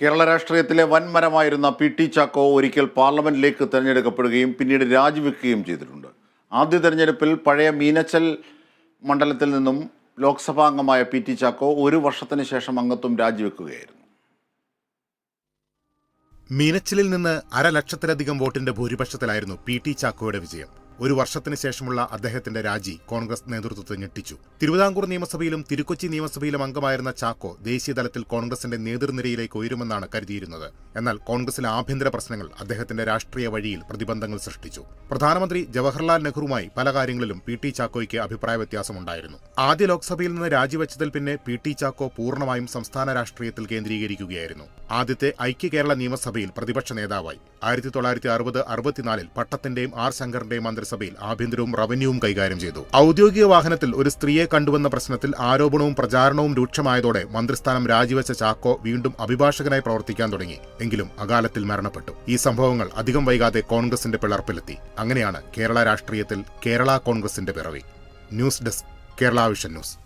കേരള രാഷ്ട്രീയത്തിലെ വൻമരമായിരുന്ന P T Chacko ഒരിക്കൽ പാർലമെന്റിലേക്ക് തിരഞ്ഞെടുക്കപ്പെടുകയും പിന്നീട് രാജിവെക്കുകയും ചെയ്തിട്ടുണ്ട്. ആദ്യ തെരഞ്ഞെടുപ്പിൽ പഴയ മീനച്ചൽ മണ്ഡലത്തിൽ നിന്നും ലോക്സഭാ അംഗമായ പി ടി ചാക്കോ ഒരു വർഷത്തിന് ശേഷം അംഗത്വം രാജിവെക്കുകയായിരുന്നു. മീനച്ചലിൽ നിന്ന് അരലക്ഷത്തിലധികം വോട്ടിന്റെ ഭൂരിപക്ഷത്തിലായിരുന്നു പി ടി ചാക്കോയുടെ വിജയം. ഒരു വർഷത്തിന് ശേഷമുള്ള അദ്ദേഹത്തിന്റെ രാജി കോൺഗ്രസ് നേതൃത്വത്തെ ഞെട്ടിച്ചു. തിരുവിതാംകൂർ നിയമസഭയിലും തിരുക്കൊച്ചി നിയമസഭയിലും അംഗമായിരുന്ന ചാക്കോ ദേശീയതലത്തിൽ കോൺഗ്രസിന്റെ നേതൃനിരയിലേക്ക് ഉയരുമെന്നാണ് കരുതിയിരുന്നത്. എന്നാൽ കോൺഗ്രസിലെ ആഭ്യന്തര പ്രശ്നങ്ങൾ അദ്ദേഹത്തിന്റെ രാഷ്ട്രീയ വഴിയിൽ പ്രതിബന്ധങ്ങൾ സൃഷ്ടിച്ചു. പ്രധാനമന്ത്രി ജവഹർലാൽ നെഹ്റുവുമായി പല കാര്യങ്ങളിലും പി ടി ചാക്കോയ്ക്ക് അഭിപ്രായ വ്യത്യാസമുണ്ടായിരുന്നു. ആദ്യ ലോക്സഭയിൽ നിന്ന് രാജിവെച്ചതിൽ പിന്നെ പി ടി ചാക്കോ പൂർണമായും സംസ്ഥാന രാഷ്ട്രീയത്തിൽ കേന്ദ്രീകരിക്കുകയായിരുന്നു. ആദ്യത്തെ ഐക്യ കേരള നിയമസഭയിൽ പ്രതിപക്ഷ നേതാവായി. ആയിരത്തി തൊള്ളായിരത്തി അറുപത് അറുപത്തിനാലിൽ പട്ടത്തിന്റെയും ആർ ശങ്കറിന്റെയും മന്ത്രിസഭയിൽ ആഭ്യന്തരവും റവന്യൂവും കൈകാര്യം ചെയ്തു. ഔദ്യോഗിക വാഹനത്തിൽ ഒരു സ്ത്രീയെ കണ്ടുവന്ന പ്രശ്നത്തിൽ ആരോപണവും പ്രചാരണവും രൂക്ഷമായതോടെ മന്ത്രിസ്ഥാനം രാജിവെച്ച ചാക്കോ വീണ്ടും അഭിഭാഷകനായി പ്രവർത്തിക്കാൻ തുടങ്ങി. എങ്കിലും അകാലത്തിൽ മരണപ്പെട്ടു. ഈ സംഭവങ്ങൾ അധികം വൈകാതെ കോൺഗ്രസിന്റെ പിളർപ്പിലെത്തി. അങ്ങനെയാണ് കേരള രാഷ്ട്രീയത്തിൽ കേരള കോൺഗ്രസിന്റെ പിറവി. News desk Kerala Vision News.